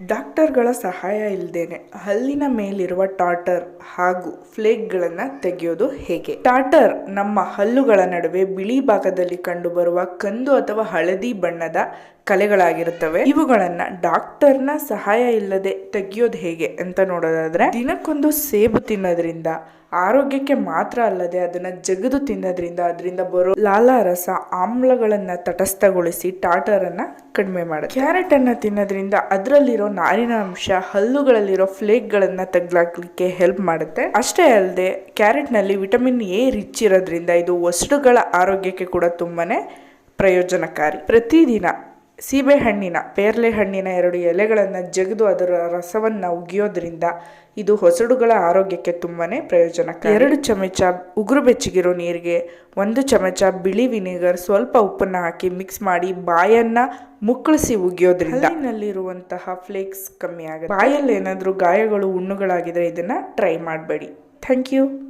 ಡಾಕ್ಟರ್ಗಳ ಸಹಾಯ ಇಲ್ಲದೇನೆ ಹಲ್ಲಿನ ಮೇಲಿರುವ ಟಾಟರ್ ಹಾಗೂ ಫ್ಲೇಕ್ಗಳನ್ನು ತೆಗೆಯೋದು ಹೇಗೆ? ಟಾಟರ್ ನಮ್ಮ ಹಲ್ಲುಗಳ ನಡುವೆ ಬಿಳಿ ಭಾಗದಲ್ಲಿ ಕಂಡುಬರುವ ಕಂದು ಅಥವಾ ಹಳದಿ ಬಣ್ಣದ ಕಲೆಗಳಾಗಿರುತ್ತವೆ. ಇವುಗಳನ್ನ ಡಾಕ್ಟರ್ನ ಸಹಾಯ ಇಲ್ಲದೆ ತೆಗೆಯೋದು ಹೇಗೆ ಅಂತ ನೋಡೋದಾದ್ರೆ, ದಿನಕ್ಕೊಂದು ಸೇಬು ತಿನ್ನೋದ್ರಿಂದ, ಆರೋಗ್ಯಕ್ಕೆ ಮಾತ್ರ ಅಲ್ಲದೆ ಅದನ್ನ ಜಗದು ತಿನ್ನೋದ್ರಿಂದ ಅದರಿಂದ ಬರೋ ಲಾಲಾರಸ ಆಮ್ಲಗಳನ್ನ ತಟಸ್ಥಗೊಳಿಸಿ ಟಾಟರನ್ನ ಕಡಿಮೆ ಮಾಡುತ್ತೆ. ಕ್ಯಾರೆಟ್ ಅನ್ನ ತಿನ್ನೋದ್ರಿಂದ ಅದರಲ್ಲಿರೋ ನಾರಿನ ಅಂಶ, ಹಲ್ಲುಗಳಲ್ಲಿರೋ ಫ್ಲೇಕ್ಗಳನ್ನ ತೆಗ್ಲಾಕ್ಲಿಕ್ಕೆ ಹೆಲ್ಪ್ ಮಾಡುತ್ತೆ. ಅಷ್ಟೇ ಅಲ್ಲದೆ ಕ್ಯಾರೆಟ್ನಲ್ಲಿ ವಿಟಮಿನ್ ಎ ರಿಚ್ ಇರೋದ್ರಿಂದ ಇದು ವಸ್ತುಗಳ ಆರೋಗ್ಯಕ್ಕೆ ಕೂಡ ತುಂಬಾನೇ ಪ್ರಯೋಜನಕಾರಿ. ಪ್ರತಿದಿನ ಸೀಬೆಹಣ್ಣಿನ ಪೇರ್ಲೆ ಹಣ್ಣಿನ ಎರಡು ಎಲೆಗಳನ್ನು ಜಗಿದು ಅದರ ರಸವನ್ನು ಉಗಿಯೋದ್ರಿಂದ ಇದು ಹೊಸಡುಗಳ ಆರೋಗ್ಯಕ್ಕೆ ತುಂಬಾ ಪ್ರಯೋಜನಕಾರಿ. ಎರಡು ಚಮಚ ಉಗುರು ಬೆಚ್ಚಗಿರೋ ನೀರಿಗೆ, ಒಂದು ಚಮಚ ಬಿಳಿ ವಿನೆಗರ್, ಸ್ವಲ್ಪ ಉಪ್ಪನ್ನು ಹಾಕಿ ಮಿಕ್ಸ್ ಮಾಡಿ ಬಾಯನ್ನ ಮುಕ್ಕಳಿಸಿ ಉಗಿಯೋದ್ರಿಂದ ಫ್ಲೇಕ್ಸ್ ಕಮ್ಮಿ ಆಗುತ್ತೆ. ಬಾಯಲ್ಲಿ ಏನಾದರೂ ಗಾಯಗಳು ಹುಣ್ಣುಗಳಾಗಿದ್ರೆ ಇದನ್ನು ಟ್ರೈ ಮಾಡಬೇಡಿ. Thank you.